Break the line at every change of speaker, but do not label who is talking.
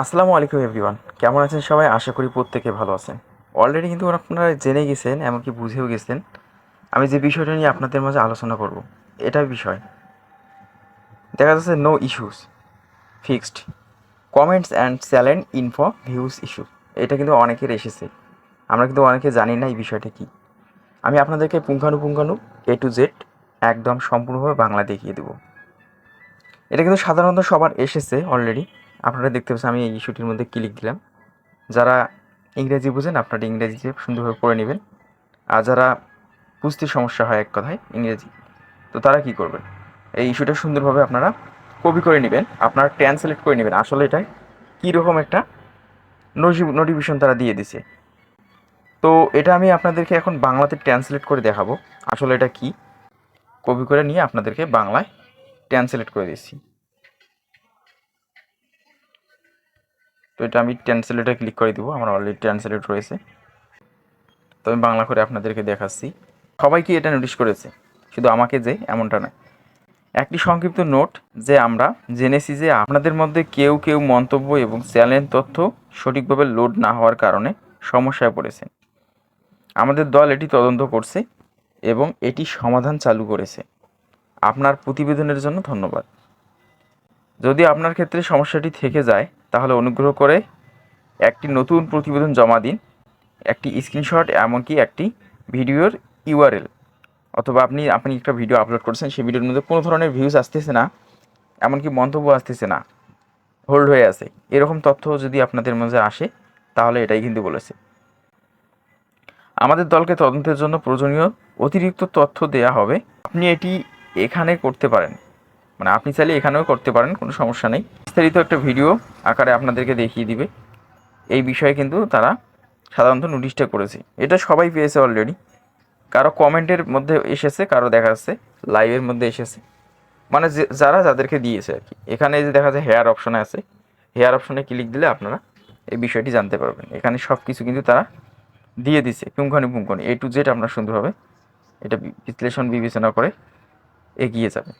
আসসালামু আলাইকুম এভরিওয়ান। কেমন আছেন সবাই? আশা করি প্রত্যেকে ভালো আছেন। অলরেডি কিন্তু আপনারা জেনে গেছেন, এমনকি বুঝেও গেছেন। আমি যে বিষয়টা নিয়ে আপনাদের মাঝে আলোচনা করব, এটা বিষয়। দেখা যাচ্ছে no issues fixed comments and challenge info views issue এটা কিন্তু অনেকের এসেছে। আমরা কিন্তু অনেকে জানি না এই বিষয়টা কী। আমি আপনাদেরকে পুঙ্খানুপুঙ্খানু এ টু জেড একদম সম্পূর্ণভাবে বাংলা দেখিয়ে দেবো। এটা কিন্তু সাধারণত সবার এসেছে অলরেডি আপনারা দেখতে পাচ্ছেন, আমি এই ইস্যুটির মধ্যে ক্লিক দিলাম। যারা ইংরেজি বুঝেন, আপনারা ইংরেজিতে সুন্দরভাবে পড়ে নেবেন। আর যারা বুঝতে সমস্যা হয় এক কথায়, ইংরেজি। তো তারা কি করবেন এই ইস্যুটা সুন্দরভাবে আপনারা কপি করে নেবেন, আপনারা ট্রান্সলেট করে নেবেন। আসলে এটা কীরকম একটা নোটিফিকেশন তারা দিয়ে দিছে। তো এটা আমি আপনাদেরকে এখন বাংলাতে ট্রান্সলেট করে দেখাবো। আসলে এটা কি? কপি করে নিয়ে আপনাদেরকে বাংলায় ট্রান্সলেট করে দিচ্ছি। তো এটা আমি ট্রান্সলেটে ক্লিক করে দিব, আমার অলরেডি ট্রান্সলেট রয়েছে। তো আমি বাংলা করে আপনাদেরকে দেখাচ্ছি। সবাই কি এটা নোটিশ করেছে? শুধু আমাকে যে, এমনটা নয়। একটি সংক্ষিপ্ত নোট যে আমরা জেনেছি যে আপনাদের মধ্যে কেউ কেউ মন্তব্য এবং চ্যালেঞ্জ তথ্য সঠিকভাবে লোড না হওয়ার কারণে সমস্যায় পড়েছেন। আমাদের দল এটি তদন্ত করছে এবং এটি সমাধান চালু করেছে। আপনার প্রতিবেদনের জন্য ধন্যবাদ। যদি আপনার ক্ষেত্রে সমস্যাটি থেকে যায় তাহলে অনুগ্রহ করে একটি নতুন প্রতিবেদন জমা দিন, একটি স্ক্রিনশট এমনকি একটি ভিডিওর ইউআরএল অথবা আপনি আপনি একটা ভিডিও আপলোড করছেন, সেই ভিডিওর মধ্যে কোনো ধরনের ভিউজ আসতেছে না, এমনকি মন্তব্য আসতেছে না হোল্ড হয়ে আছে। এরকম তথ্য যদি আপনাদের মধ্যে আসে, তাহলে এটাই কিন্তু বলেছে। আমাদের দলকে তদন্তের জন্য প্রয়োজনীয় অতিরিক্ত তথ্য দেয়া হবে। আপনি এটি এখানে করতে পারেন। মানে আপনি চাইলে এখানেও করতে পারেন, কোনো সমস্যা নেই। বিস্তারিত একটা ভিডিও আকারে আপনাদেরকে দেখিয়ে দিবে। এই বিষয়ে কিন্তু তারা সাধারণত নোটিশটা করেছে। এটা সবাই পেয়েছে অলরেডি কারও কমেন্টের মধ্যে এসেছে, কারও দেখা যাচ্ছে লাইভের মধ্যে এসেছে। মানে যারা যাদেরকে দিয়েছে আর কি। এখানে যে দেখা যায় হেয়ার অপশনে আছে। হেয়ার অপশনে ক্লিক দিলে আপনারা এই বিষয়টি জানতে পারবেন। এখানে সব কিছু কিন্তু তারা দিয়ে দিছে, পুঙ্খানি পুঙ্খানি। এ টু জেড আপনারা সুন্দরভাবে এটা বিশ্লেষণ বিবেচনা করে এগিয়ে যাবে।